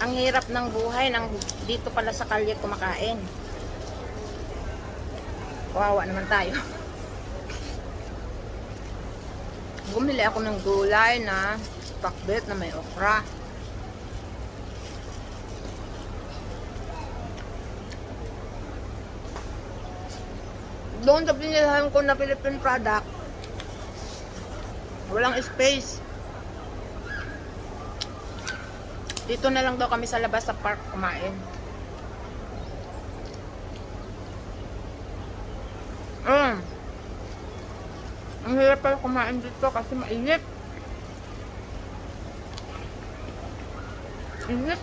Ang hirap ng buhay ng dito pala sa kalye kumakain. Kawawa naman tayo. Bumili ako ng gulay na pakbet na may okra. Doon sa binilhan ko na Philippine product, walang space. Dito na lang daw kami sa labas sa park kumain. Mm. Ang hirap pala kumain dito kasi mainit. Init.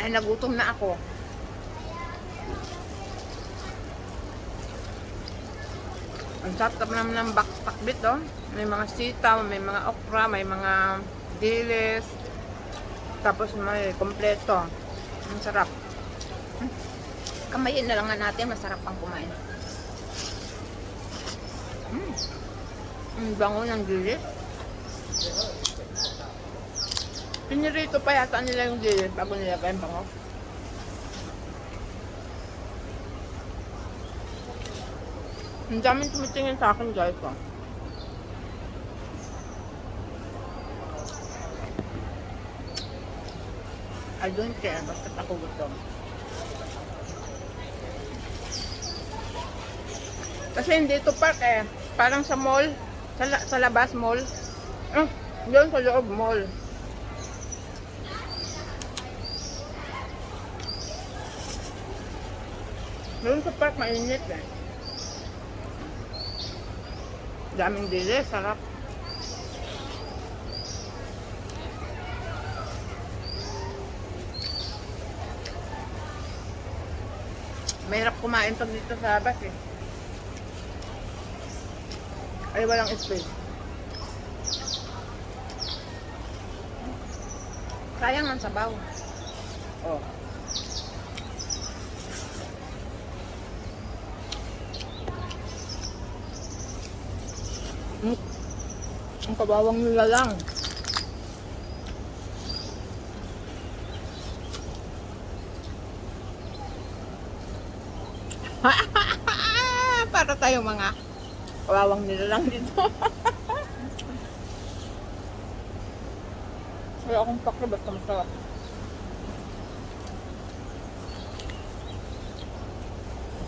Ay, nagutom na ako. Ang sarap naman ng bakbit, oh. May mga sitaw, may mga okra, may mga dilis. Tapos may kompleto. Ang sarap. Kamayin na lang natin, masarap pang kumain. Mm. Ang bango ng dilis. Pinirito pa yata nila yung dilis bago nila pa yung bango. Ang daming tumitingin sa akin guys oh. I don't care, basta ako gusto. Kasi hindi ito park eh. Parang sa mall, sa, la- sa labas mall. Ah, doon sa loob mall. Doon sa park mainit eh. Daming dili, sarap. Mahirap kumain pag dito sa labas eh. Ay, walang space. Sayang ang sabaw. Ang kabawang nila lang. Para tayo mga kabawang nila lang dito. Wala akong pakla, basta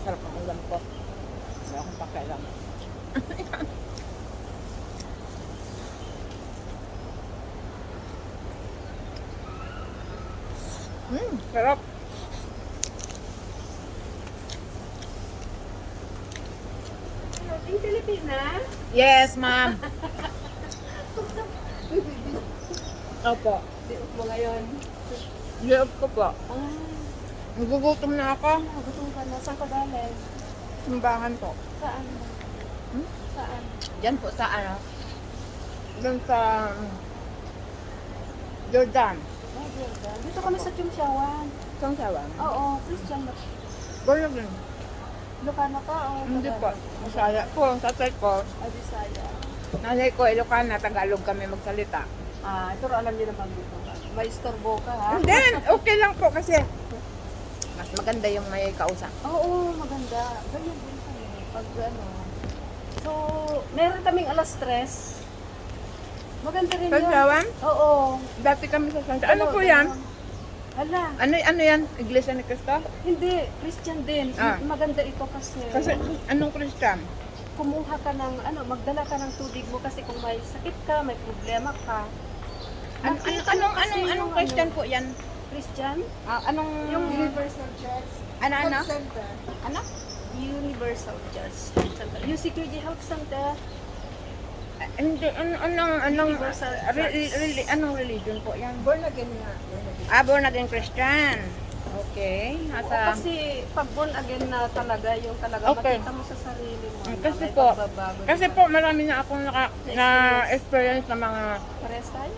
masarap ang ulam ko. Wala akong pakialam. Hmm, sarap. Ating Pilipinas? Yes, ma'am. Opo. Siot mo ngayon. Loob ko po. Ah, Nagugutom na ako. gutom ka na. Saan ka galing? Simbahan po. Saan? Hmm? Saan? Diyan po sa ano? Doon sa Jordan. Oh, Jordan. Dito kami sa Chumshawan. Saan sawan? Oo, Christian ba? Ilocano ka o Hindi po. Tagalog? Masaya po. Tatay ko. Ah, Bisaya. Nanay ko, Ilocana, Tagalog kami magsalita. Ah, ito alam niyo naman dito. May istorbo ka ha? Hindi, okay lang po kasi mas maganda yung may kausap. Oo, maganda. Ganyan din kami. Pag ano. So, meron kaming alas tres. Maganda rin yun. Sawan? Oo. Dati kami sa Santa. Ano po yan? Hala, Ano, ano yan? Iglesia ni Cristo? hindi, Christian din. Ah. Maganda ito kasi, Kasi anong Christian? kumuha ka ng, ano, magdala ka ng tubig mo kasi kung may sakit ka, may problema ka. An- an- Nakita anong, anong, anong yung Christian ano, po yan? Christian? Ah, anong... Yung Universal Church. Ano, ano? Center. Ano? Universal Church Center. Yung Security Health Center. Hindi, ano, anong, anong, Universal re- Church. re- anong religion po yan? Born again nga. Ah, born again Christian. Okay. Nasa... Kasi pag born again na talaga, yung talaga Okay. makita mo sa sarili mo. Mm, na kasi po, Kasi po, marami na akong naka, na experience na mga... Pares tayo.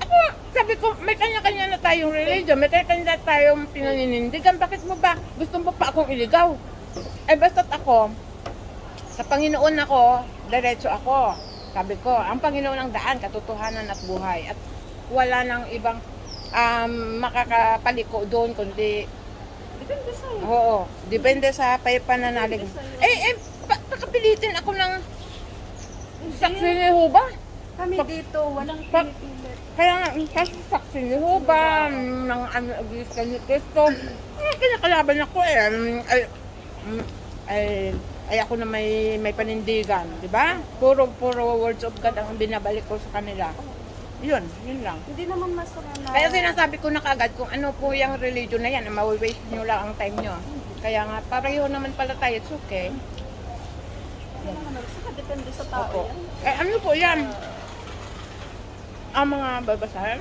Ako, sabi ko, may kanya-kanya na tayong religion, may kanya-kanya na tayong pinaninindigan. Bakit mo ba gusto mo pa akong iligaw? Eh, basta't ako, sa Panginoon ako, diretso ako. Sabi ko, ang Panginoon ang daan, katotohanan at buhay. At wala nang ibang um, makakapaliko doon kundi Depende sa'yo. oo, depende sa pay pananalig. Eh, eh, pa- pakapilitin ako ng saksi ni Huba. Kami Pag- dito, walang pinipilit. Kaya nga, kasi saksi ni Huba, ng ano, Agista ni Cristo, eh, kinakalaban ako eh. Mm, Ay, mm, ay, ay ako na may may panindigan, di ba? Puro puro words of God ang binabalik ko sa kanila. Yun, yun lang. Hindi naman masama na. Kaya sinasabi ko na kagad kung ano po yung religion na yan, mawi-waste nyo lang ang time nyo. Kaya nga, pareho naman pala tayo, it's okay. Wala naman. Depende sa tao Opo. yan. Eh, ano po yan? Ang mga babasahin?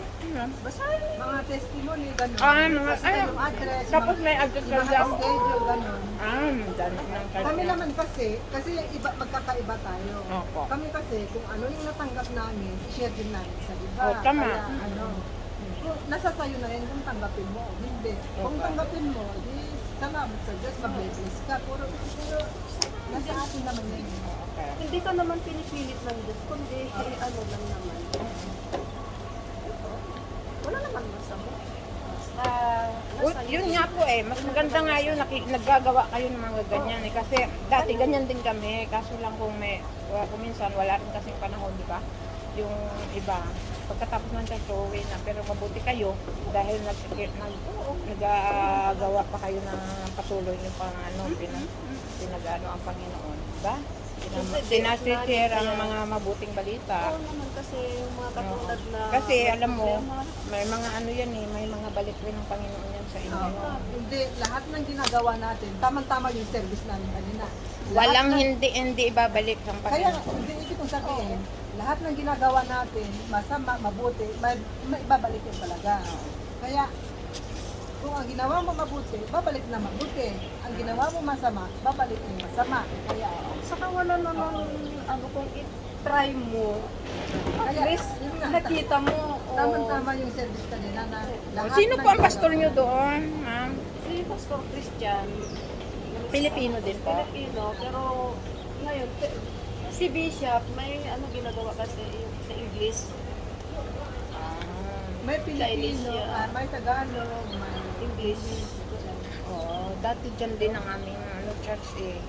Basahin. Mga testimony, gano'n. Ah, mga- ay, address, Tapos mga, may address mga lang. schedule, gano'n. Ah, dami ng Kami naman kasi, kasi iba, magkakaiba tayo. Opo. Kami kasi, kung ano yung natanggap namin, i-share din namin sa iba. Oh, tama. Kaya, ano, kung nasa sayo na yan kung tanggapin mo. Hindi. Kung tanggapin mo, di salamat sa Diyos, mag-bless ka. Puro, puro, nasa atin naman yan. Hindi ka naman pinipilit ng Diyos, kundi eh, ano lang naman. Wala naman masama. Basta, nasa yun nga po eh, mas maganda nga yun, naki, naggagawa kayo ng mga ganyan eh. Kasi dati ganyan din kami, kaso lang kung may, wa- kung minsan wala rin kasing panahon, di ba? Yung iba, pagkatapos ng church, uwi na. Pero mabuti kayo, dahil nag, nag, nagagawa pa kayo ng patuloy ng pang ano, pinag, pinagano ang Panginoon, di ba? Sinasishare ang mga mabuting balita. Oo naman kasi yung mga katulad na... Kasi alam mo, may mga ano yan eh, may mga balik rin ng Panginoon yan sa inyo. Oo. Hindi, lahat ng ginagawa natin, tamang-tama yung service namin kanina. Lahat Walang ng- hindi hindi ibabalik ang Kaya, Panginoon. hindi ibig kong sabihin, lahat ng ginagawa natin, masama, mabuti, may, may ibabalik yun talaga. Kaya, kung ang ginawa mo mabuti, babalik na mabuti. Ang ginawa mo masama, babalik na masama. Kaya, Saka wala naman, ano, kung i-try mo, at Kaya, least yun nga, nakita mo. oh, tamang-tama yung service kanina na lahat Sino ng po ang pastor nyo doon, ma'am? Si Pastor Christian. Pilipino din po? Pilipino, pero ngayon, te- si Bishop, may ano ginagawa kasi sa English. May Pilipino, Chinese, yeah. ah, may Tagalog, may English. Oo, dati dyan din ang aming ano, church eh.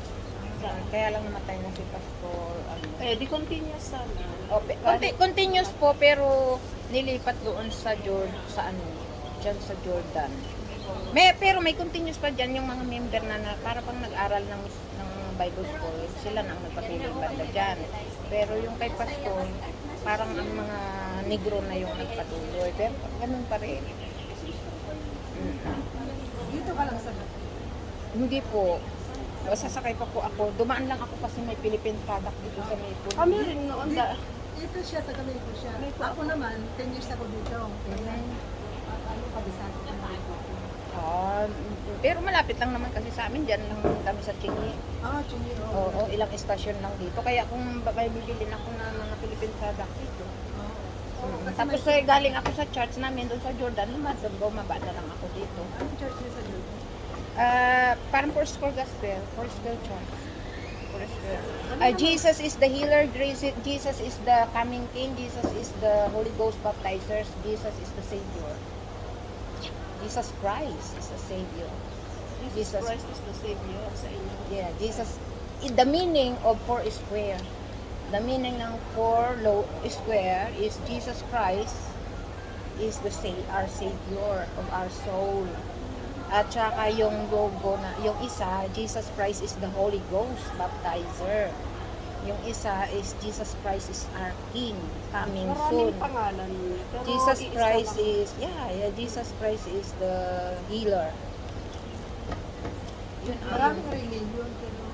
Kaya lang namatay na si pastor. Ano. Eh, di continuous sana. O, pe- conti- continuous po pero nilipat doon sa Jordan, sa ano, dyan sa Jordan. May, pero may continuous pa dyan yung mga member na, na para pang nag-aral ng, ng Bible school, sila na ang nagpatuloy banda dyan. Pero yung kay pastor, parang ang mga negro na yung nagpatuloy. Pero ganun pa rin. Dito ka lang sa Hindi po. Sasakay pa po ako. Dumaan lang ako kasi may Philippine product dito sa Maple. Kami rin noon, da, Dito siya, taga Maypo siya. Ako naman, 10 years ako dito. Kaya, at ano, kabisado ko na. Ah, pero malapit lang naman kasi sa amin dyan lang kami sa Chingi. Ah, Chuni, Oo, ilang estasyon lang dito. Kaya kung ba- may bibili ako ng mga Philippine product dito. Tapos eh, galing ako sa church namin doon sa Jordan, lumad, bumaba na lang ako dito. Anong church niya sa Jordan? Ah, parang for school gospel, for school church. For school. Ah, Jesus is the healer, is- Jesus is the coming king, Jesus is the Holy Ghost baptizers, Jesus is the Savior. Jesus Christ is the Savior. Jesus Jesus. Christ is the Savior sa inyo. Yeah, Jesus. The meaning of four square. The meaning ng four low square is Jesus Christ is the sa our Savior of our soul. At saka yung logo na, yung isa, Jesus Christ is the Holy Ghost baptizer. Yung isa is Jesus Christ is our King coming soon. Maraming pangalan. Pero Jesus Christ lang. is, yeah, yeah, Jesus Christ is the healer. Yun ang- Maraming religion, pero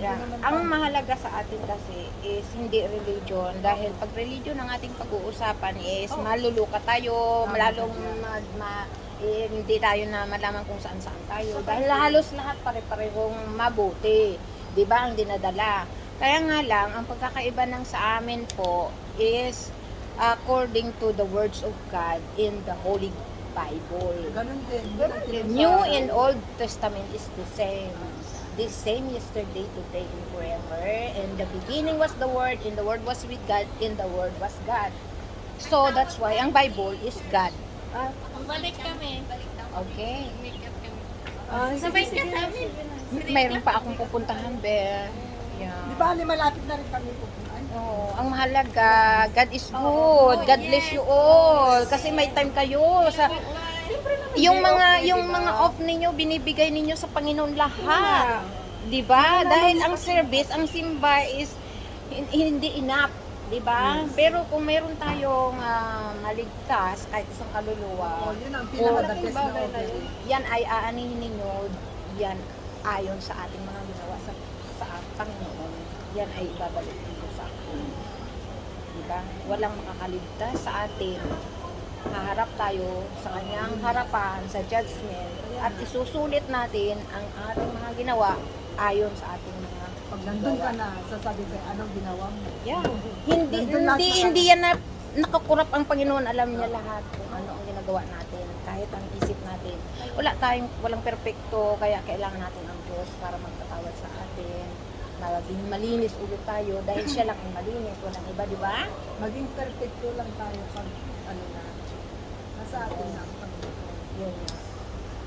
Yeah. Ang mahalaga sa atin kasi is hindi religion dahil pag religion ang ating pag-uusapan is Oh. maluluka tayo, Tama malalong ma, ma- eh, hindi tayo na malaman kung saan saan tayo dahil halos lahat pare-parehong mabuti, 'di ba ang dinadala. Kaya nga lang ang pagkakaiba ng sa amin po is according to the words of God in the Holy Bible. Ganun din. The tinutukoy. New and Old Testament is the same. The same yesterday, today, and forever. And the beginning was the Word, and the Word was with God, and the Word was God. So that's why ang Bible is God. Ah, Balik kami. Okay. Ah, Sabay ka sa amin. Mayroon pa akong pupuntahan, Be. Di Yeah. ba, ali, malapit na rin kami pupunta. Oo, ang mahalaga, God is good. God bless you all. Kasi may time kayo sa yung mga yung mga off ninyo binibigay ninyo sa Panginoon lahat. 'Di ba? Dahil ang service, ang simba is hin- hindi enough, 'di ba? Pero kung meron tayong ah, maligtas kahit isang kaluluwa, Oh, yun ang pinaka-the best na bagay na offer. yun. yan ay aanihin ninyo, yan ayon sa ating mga ginawa sa, sa Panginoon, yan ay ibabalik ninyo sa atin. Diba? Walang makakaligtas sa atin. Haharap tayo sa kanyang harapan, sa judgment, at isusulit natin ang ating mga ginawa ayon sa ating mga Pag nandun ka na, sasabi kayo, anong ginawa mo? Yeah. Hindi hindi hindi yan na nakakurap ang Panginoon, alam niya lahat kung ano ang ginagawa natin, kahit ang isip natin. Wala tayong walang perpekto, kaya kailangan natin ang Diyos para magpatawad sa atin. Maging malinis ulit tayo dahil siya lang ang malinis, walang iba, di ba? Maging perfecto lang tayo pag, ano na, nasa atin na ang Panginoon. Yun nga.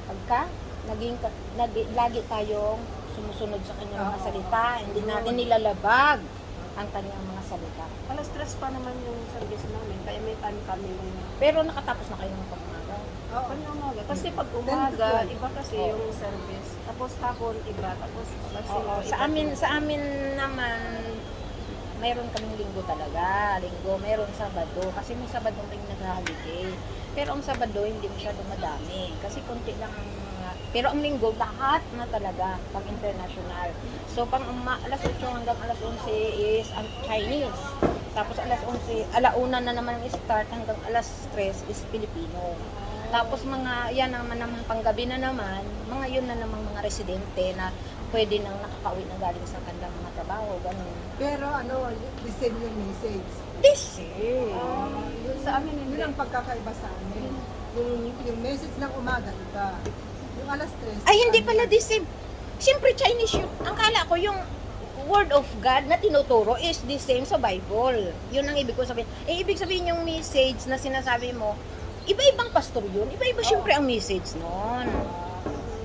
Pagka naging nag- lagi tayong sumusunod sa kanyang mga Oo. salita, hindi natin nilalabag ang kanyang mga salita. Alas stress pa naman yung service namin, kaya may time kami yung Pero nakatapos na kayo ng pagmamaga. Oo. Kanya umaga. Kasi pag Ten to umaga, twelve. iba kasi Oo. yung service. Tapos hapon, iba. Tapos alas Oo, sa iba amin din. sa amin naman mayroon kaming linggo talaga. Linggo, mayroon Sabado kasi may Sabado ring nag-holiday. Pero ang Sabado hindi masyado madami kasi konti lang ang mga pero ang linggo lahat na talaga pang international. So pang uma, alas 8 hanggang alas 11 is ang Chinese. Tapos alas 11, alauna na naman ang start hanggang alas 3 is Filipino. Tapos mga, yan naman naman panggabi na naman, mga yun na namang mga residente na pwede nang nakakauwi na galing sa kanilang mga trabaho, ganun. Pero ano, the same yung message. This is. Ah, yun sa amin hindi. Yun ang pagkakaiba sa amin. Yung, yung message ng umaga, iba. Yung alas 3. Ay, hindi pala the same. Siyempre, Chinese yun. Ang kala ko yung word of God na tinuturo is the same sa Bible. Yun ang ibig ko sabihin. Eh, ibig sabihin yung message na sinasabi mo, iba-ibang pastor yun. Iba-iba siyempre ang message nun.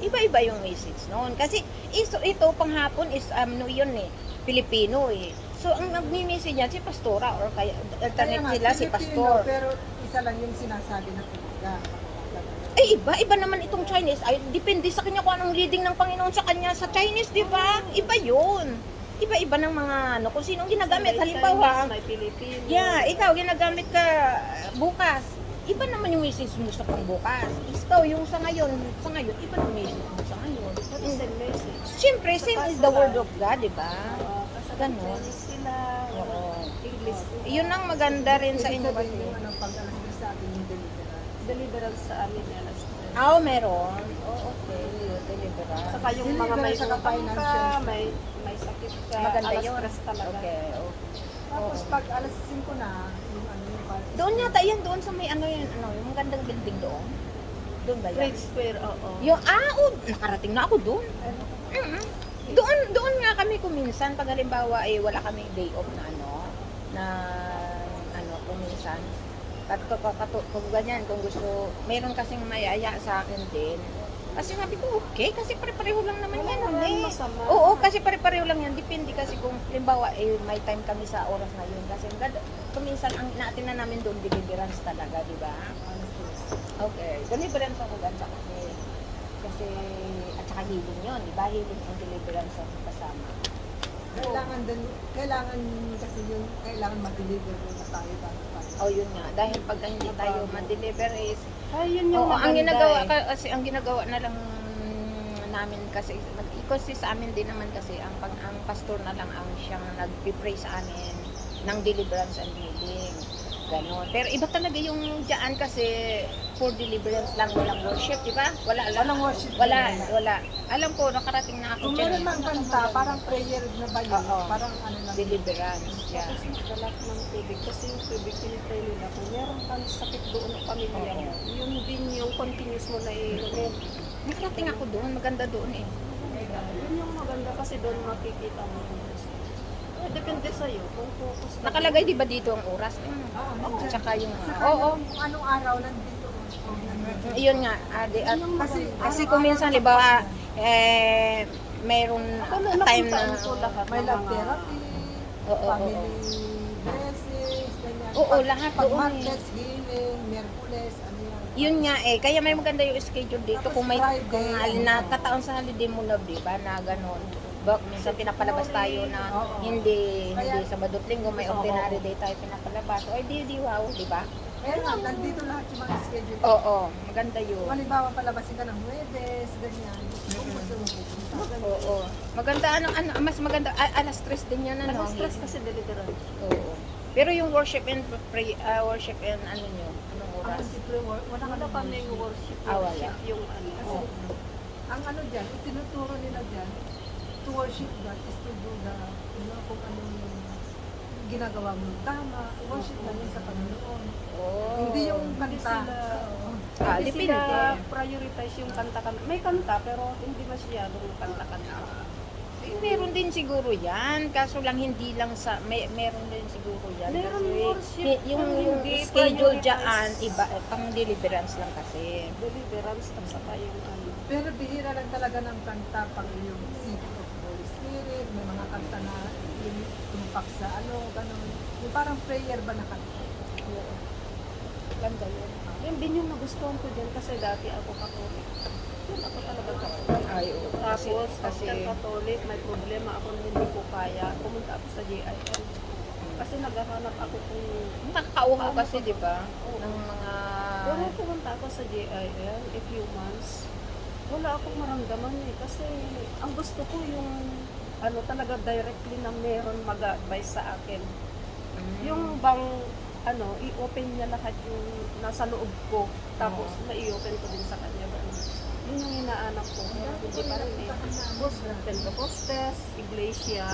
Iba-iba yung message noon. Kasi ito, ito panghapon is um, no, yun eh, Pilipino eh. So, ang nagmi-message niya si pastora or kaya alternate sila si pastor. Pero isa lang yung sinasabi ng umaga. Eh, iba, iba naman itong Chinese. Ay, depende sa kanya kung anong leading ng Panginoon sa kanya sa Chinese, di ba? Iba yun. Iba-iba ng mga ano, kung sinong ginagamit. May Halimbawa, Chinese, may Pilipino. yeah, ikaw, ginagamit ka bukas. Iba naman yung message mo sa pangbukas. Ikaw, yung sa ngayon, sa ngayon, iba yung message mo sa ngayon. What is the message? Siyempre, same is the word of God, di ba? Uh, kasi Ganon. Sila. Oo. English. Yun ang maganda rin sa inyo kasi. Yung ano, pag alas 3 sa atin yung deliverance. Deliverance sa amin yan. alas tres. Ah, oh, meron. Oh, okay. Deliverance. Saka yung mga may utang ka, may, may sakit ka, Maganda alas yun. tres talaga. Okay. oh. Tapos pag alas 5 na, yung ano yung party. Doon yata yan, doon sa may ano yan, ano, yung magandang building doon. Doon ba yan? Trade Square, oo. Yung, ah, oh, nakarating na ako doon. Mm-mm. Doon, doon nga kami kuminsan, pag halimbawa ay wala kaming day off na ano, na ano, kuminsan. At kung, kung, kung ganyan, kung gusto, meron kasing mayaya sa akin din. Kasi sabi ko, okay, kasi pare-pareho lang naman Wala yan. naman eh. masama. Oo, kasi pare-pareho lang yan. Depende kasi kung, halimbawa, eh, may time kami sa oras na yun. Kasi gad- kuminsan, ang natin na namin doon, deliverance talaga, di ba? Okay. Deliverance ako ganda kasi, kasi, at saka healing yun, di ba? Healing and deliverance ang kasama. Kailangan din, kailangan kasi yung, kailangan mag-deliver muna tayo bago tayo. O yun nga, dahil pag hindi tayo ma-deliver is, Ay, yun yung Oo, ang maganda ginagawa eh. ka- kasi ang ginagawa na lang namin kasi kasi sa amin din naman kasi ang pag ang pastor na lang ang siyang nagpi-pray sa amin ng deliverance and healing. Ganon. Pero iba talaga yung diyan kasi for deliverance lang walang worship, di ba? Wala lang. Walang worship. Wala, wala. Alam ko nakarating na ako Kung dyan. meron mang kanta, parang prayer na ba yun? Oo. Parang ano lang. deliverance. Yeah. Tapos magdalak ng tubig. Kasi yung tubig, pinipray nila. Kung meron kang sakit doon ng pamilya mo, yun din yung continuous mo na iinumin. Nakarating ako doon, maganda doon eh. Yun yung maganda kasi doon makikita mo. depende sa'yo kung focus ka. Nakalagay di ba dito ang oras? Oo, Oo, nandiyan. tsaka yung... Oo, kung anong araw nandito. Yun nga, ade, at, Kasi, kasi kung minsan, di ba, eh, mayroon time na... May love therapy, family oo. blessings, ganyan. Oo, Pag- lahat Pag eh. Martes, healing, Merkules, ano yan. Yun nga eh, kaya may maganda yung schedule dito. Tapos Kung may kung ano. nakataon sa holiday mo na, di ba, na gano'n. Ba, minsan pinapalabas tayo na hindi Kaya- hindi Sabado at Linggo, may ordinary day tayo pinapalabas. O, di, di, wow, di ba? Kaya nga, nandito lahat yung mga schedule. Oo, maganda yun. Kung halimbawa palabasin ka ng Huwebes, ganyan. Kung gusto mo pupunta. Oo. Maganda, ano, ano, mas maganda, a- alas stress din yan, ano? Alas stress kasi deliverance. Oo. Pero yung worship and pray, ah, worship and ano nyo, anong Ang oras? simple word, wala Wala ka kami yung worship. Ah, wala. Worship yung ano. Kasi, ang ano dyan, itinuturo nila dyan, to worship God is to do the, you know, kung ano yung ginagawa mo tama, worship na yun sa Panginoon. Oh. Hindi yung Hindi kanta. sila, Oo. Ah, hindi sila prioritize yung kanta-kanta. May kanta pero hindi masyadong kanta-kanta. Eh, meron din siguro yan. Kaso lang hindi lang sa, may, meron din siguro yan. Meron kasi worship, y- yung, yung hindi schedule dyan, iba, eh, pang deliverance lang kasi. Deliverance saka yung ano. Pero bihira lang talaga ng kanta pag yung City of Holy Spirit, may mga kanta na yung tumpak sa ano, gano'n. Yung parang prayer ba na kanta? Ganda yun. Yun din yung nagustuhan ko dyan kasi dati ako katolik. Yun ako talaga katolik. Ay, oo. Kasi, Tapos, kasi, after katolik, may problema ako na hindi ko kaya. Pumunta ako sa JIL. Kasi naghahanap ako kung... nakakauhaw kasi, di ba? Ng mga, Pero pumunta ako sa JIL a few months. Wala akong maramdaman eh. Kasi ang gusto ko yung ano talaga directly na meron mag-advise sa akin. Mm. Yung bang ano, i-open niya lahat yung nasa loob ko. Tapos na-i-open ko din sa kanya. Ganun. Yun yung inaanap ko. Hindi pa rin eh. Pentecostes, Iglesia,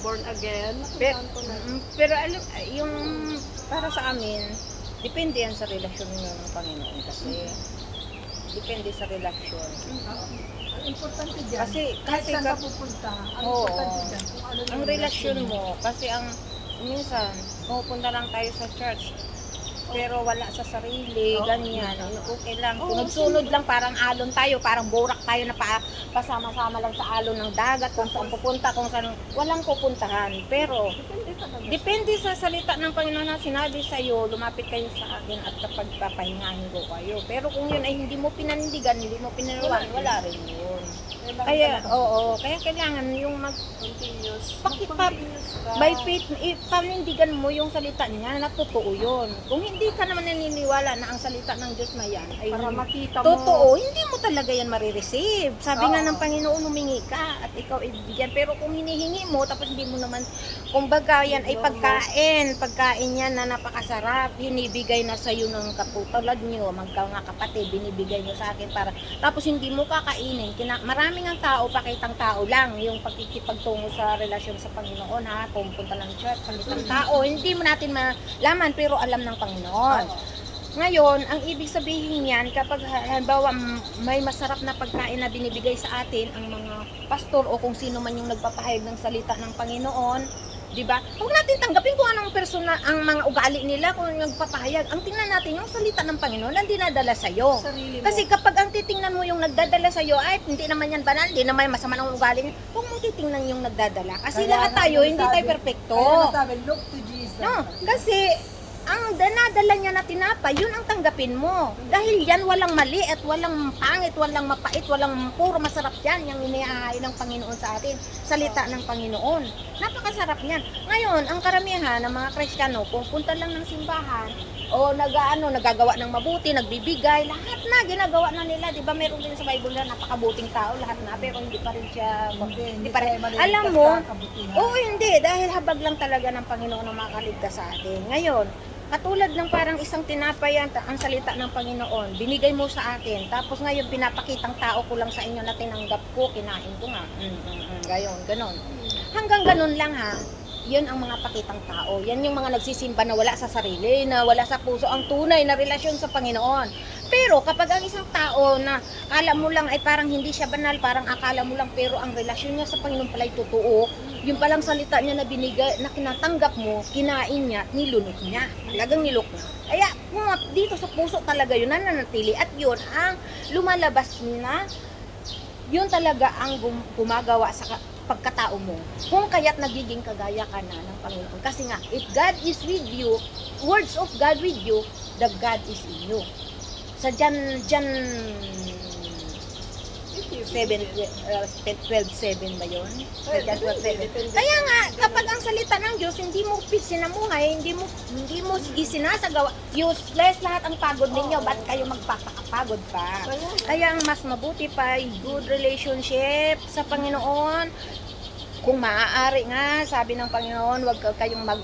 Born Again. Pero, Napuntahan ko na. mm, pero alam, yung para sa amin, depende yan sa relasyon nyo ng Panginoon kasi. Depende sa relasyon. Ang importante dyan, Kasi, kahit saan ka, pupunta, ang Oo. importante dyan, kung ano yung ang relasyon mo, kasi ang, minsan, pupunta lang tayo sa church, pero wala sa sarili, Oo. ganyan, ano, okay lang. Oo, Sunod-sunod lang, parang alon tayo, parang burak tayo na pa, pasama-sama lang sa alon ng dagat, kung saan pupunta, kung saan, walang pupuntahan. Pero, Depende sa salita ng Panginoon na sinabi sa iyo, lumapit kayo sa akin at kapag papahingahin ko kayo. Pero kung yun ay hindi mo pinandigan, hindi mo pinanawan, wala rin yun. Kaya, oo, kaya kailangan yung mag, continuous. Paki- Mag-continuous ka. by faith, i- panindigan mo yung salita niya na totoo yun. Kung hindi ka naman naniniwala na ang salita ng Diyos na yan ay Para makita mo. totoo, hindi mo talaga yan marireceive. Sabi nga Oo. ng Panginoon, humingi ka at ikaw ibigyan. Pero kung hinihingi mo, tapos hindi mo naman, kumbaga yan ay pagkain. Pagkain yan na napakasarap. Hinibigay na sa'yo ng kaputulad nyo, magka nga kapatid, binibigay nyo sa akin para, tapos hindi mo kakainin. Kina, maraming ang tao, pakitang tao lang, yung pagkikipagtungo sa relasyon sa Panginoon ha, kung punta ng church, pakitang tao, hindi mo natin malaman, pero alam ng Panginoon. Ngayon, ang ibig sabihin niyan, kapag halimbawa may masarap na pagkain na binibigay sa atin ang mga pastor o kung sino man yung nagpapahayag ng salita ng Panginoon, 'di ba? Huwag natin tanggapin kung anong persona ang mga ugali nila kung yung nagpapahayag. Ang tingnan natin yung salita ng Panginoon na dinadala sa iyo. Mo. Kasi kapag ang titingnan mo yung nagdadala sa iyo, ay hindi naman yan banal, hindi naman masama ng ugali niya. Huwag mong titingnan yung nagdadala. Kasi Kaya lahat tayo, hindi tayo perfecto. Kaya nasabi, look to Jesus. No, kasi ang danadala niya na tinapay, yun ang tanggapin mo. Dahil yan walang mali at walang pangit, walang mapait, walang puro masarap yan, yung inihahain ng Panginoon sa atin. Salita ng Panginoon. Napakasarap yan. Ngayon, ang karamihan ng mga Kristiyano, pupunta lang ng simbahan, o nagaano nagagawa ng mabuti, nagbibigay, lahat na ginagawa na nila, 'di ba? Meron din sa Bible na napakabuting tao, lahat na, pero hindi pa rin siya Hindi, hindi pa rin. Alam mo. Oo, hindi. Dahil habag lang talaga ng Panginoon na makaligtas sa atin. Ngayon, katulad ng parang isang tinapay ang, ang salita ng Panginoon, binigay mo sa akin, tapos ngayon pinapakitang tao ko lang sa inyo na tinanggap ko, kinain ko nga. Mm, mm, mm, gayon, ganon. Hanggang ganon lang ha. Yun ang mga pakitang tao. Yan yung mga nagsisimba na wala sa sarili, na wala sa puso. Ang tunay na relasyon sa Panginoon. Pero kapag ang isang tao na akala mo lang ay parang hindi siya banal, parang akala mo lang pero ang relasyon niya sa Panginoon pala ay totoo, yung palang salita niya na binigay, na kinatanggap mo, kinain niya, nilunok niya. Talagang nilok niya. Kaya dito sa puso talaga yun nananatili at yun ang lumalabas na yun talaga ang gum- gumagawa sa pagkatao mo. Kung kaya't nagiging kagaya ka na ng Panginoon. Kasi nga, if God is with you, words of God with you, the God is in you. Sa John, John 7, uh, 12, 7 ba yun? 12, 7. Kaya nga, kapag ang salita ng Diyos, hindi mo sinamuhay, hindi mo, hindi mo isinasagawa, useless lahat ang pagod ninyo, ba't kayo magpapakapagod pa? Kaya ang mas mabuti pa good relationship sa Panginoon. Kung maaari nga, sabi ng Panginoon, wag ka- kayong mag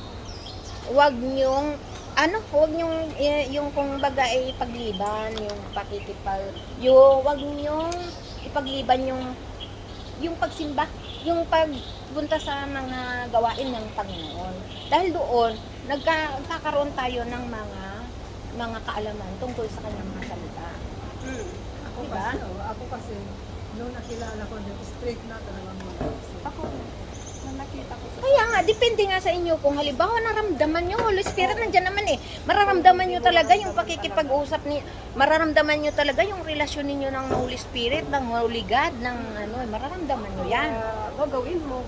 wag niyong ano, wag niyong eh, yung kung baga ay pagliban, yung pakikipag, yung wag niyong ipagliban yung yung pagsimba, yung pagpunta sa mga gawain ng Panginoon. Dahil doon, nagka, nagkakaroon tayo ng mga mga kaalaman tungkol sa kanyang mga salita. Mm. Ako Diba? kasi, ako kasi, nung nakilala ko, straight na talagang mga Ako, nakita ko sa Kaya nga, depende nga sa inyo kung halimbawa naramdaman nyo, Holy Spirit nandiyan naman eh. Mararamdaman nyo talaga yung pakikipag-usap ni, mararamdaman nyo talaga yung relasyon ninyo ng Holy Spirit, ng Holy God, ng ano, eh, mararamdaman nyo yan. Kaya, gagawin mo.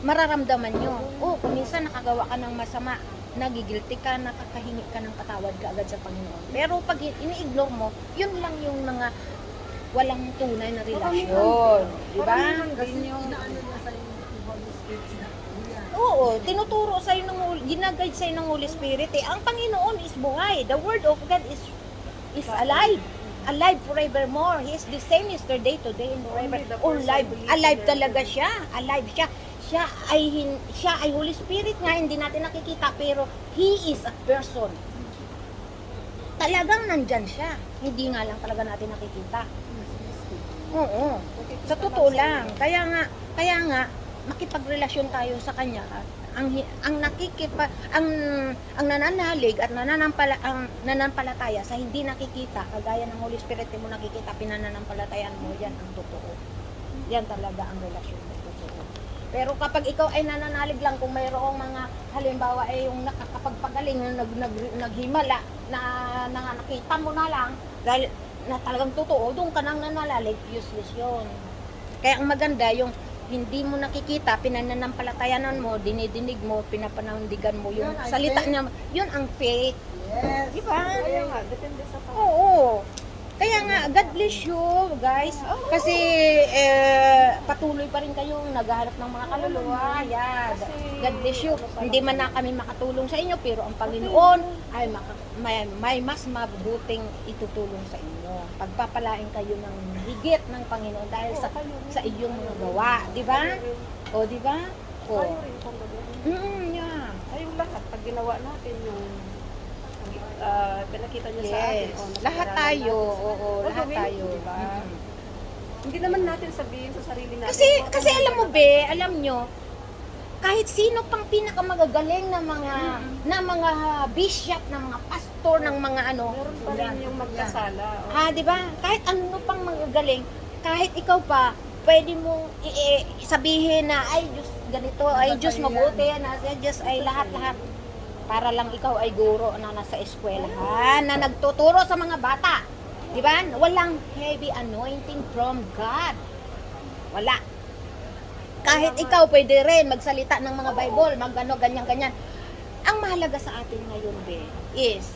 Mararamdaman nyo. Oh, kung minsan nakagawa ka ng masama, nagigilty ka, nakakahingi ka ng patawad ka agad sa Panginoon. Pero pag ini-ignore mo, yun lang yung mga walang tunay na relasyon. Di ba? Kasi inyo yung. Tinuturo sa ng Hol- ginaguide sa ng Holy Spirit eh. Ang Panginoon is buhay. The word of God is is alive. Alive forevermore. He is the same yesterday, today, and forever. Oh, alive. Alive talaga siya. Alive siya. Siya ay hin, siya ay Holy Spirit nga hindi natin nakikita pero he is a person. Talagang nandyan siya. Hindi nga lang talaga natin nakikita. Oo. Sa totoo lang. Kaya nga, kaya nga, makipagrelasyon tayo sa kanya. Ang ang nakikipa ang ang nananalig at nananampala ang nananampalataya sa hindi nakikita kagaya ng Holy Spirit mo nakikita pinananampalatayan mo yan ang totoo. Yan talaga ang relasyon mo totoo. Pero kapag ikaw ay nananalig lang kung mayroong mga halimbawa ay yung nakakapagpagaling nag, nag, naghimala na, na nakita mo na lang dahil na talagang totoo, doon ka nang nanalalig, useless yun. Kaya ang maganda, yung hindi mo nakikita, pinananampalatayanan mo, dinidinig mo, pinapanandigan mo, yung Yun salita faith. niya, yun ang faith. Yes. Di ba? Kaya nga, depende sa tao. Oo. Kaya nga, God bless you, guys. Kasi eh, patuloy pa rin kayong naghahanap ng mga kaluluwa. Yan. God bless you. Hindi man na kami makatulong sa inyo, pero ang Panginoon ay maka, may, may mas mabuting itutulong sa inyo. Pagpapalain kayo ng higit ng Panginoon dahil sa sa iyong mga gawa. Di ba? O, di ba? O. Tayo rin gagawin. Mm, yeah. Tayong lahat, pag ginawa natin yung ah, pinakita niya sa atin. Yes. o, Lahat tayo. natin. Oo, O, lahat gawin, tayo. diba? Mm. Hindi naman natin sabihin sa sarili natin. Kasi "Oh, kasi ano alam mo be, alam nyo, kahit sino pang pinakamagagaling na mga na mga bishop, na mga pastor, ng mga ano, Meron pa rin yung magkasala. o. ah, 'di ba? Kahit ano pang magagaling, kahit ikaw pa pwede mo i- i- sabihin na ay Diyos ganito, ay Diyos mabuti, na ay Diyos ay lahat-lahat para lang ikaw ay guro na nasa eskwelahan, na nagtuturo sa mga bata. Di ba? Walang heavy anointing from God. Wala. Kahit ikaw pwede rin magsalita ng mga Bible, magano ganyan ganyan. Ang mahalaga sa atin ngayon, be, is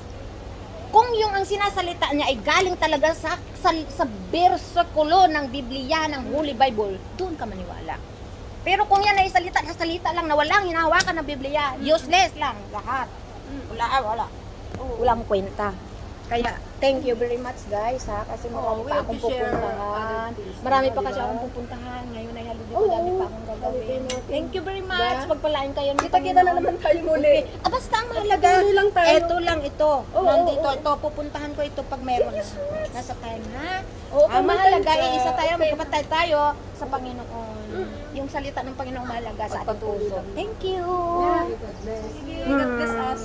kung yung ang sinasalita niya ay galing talaga sa sa, sa bersikulo ng Biblia ng Holy Bible, doon ka maniwala. Pero kung yan ay salita sa salita lang na walang hinahawakan ng Biblia, useless lang lahat. Wala, wala. Oo. Walang kwenta. Kaya, thank you very much guys ha, kasi marami we pa akong pupuntahan. Marami pa kasi akong pupuntahan. Ngayon ay holiday ko, Oo, dami pa akong gagawin. Thank you very much. Diba? Pagpalain kayo Kita-kita na naman tayo muli. Okay. Ah, basta ang mahalaga, Tuloy lang tayo. eto lang ito. Oo, Nandito oo, ito, pupuntahan ko ito pag meron na. Nasa time, ha? Oo, ang mahalaga, ka. iisa tayo, Okay. magkapatay tayo sa Panginoon. Yung salita ng Panginoon mahalaga sa ating puso. Thank you. God bless. Sige, God bless us.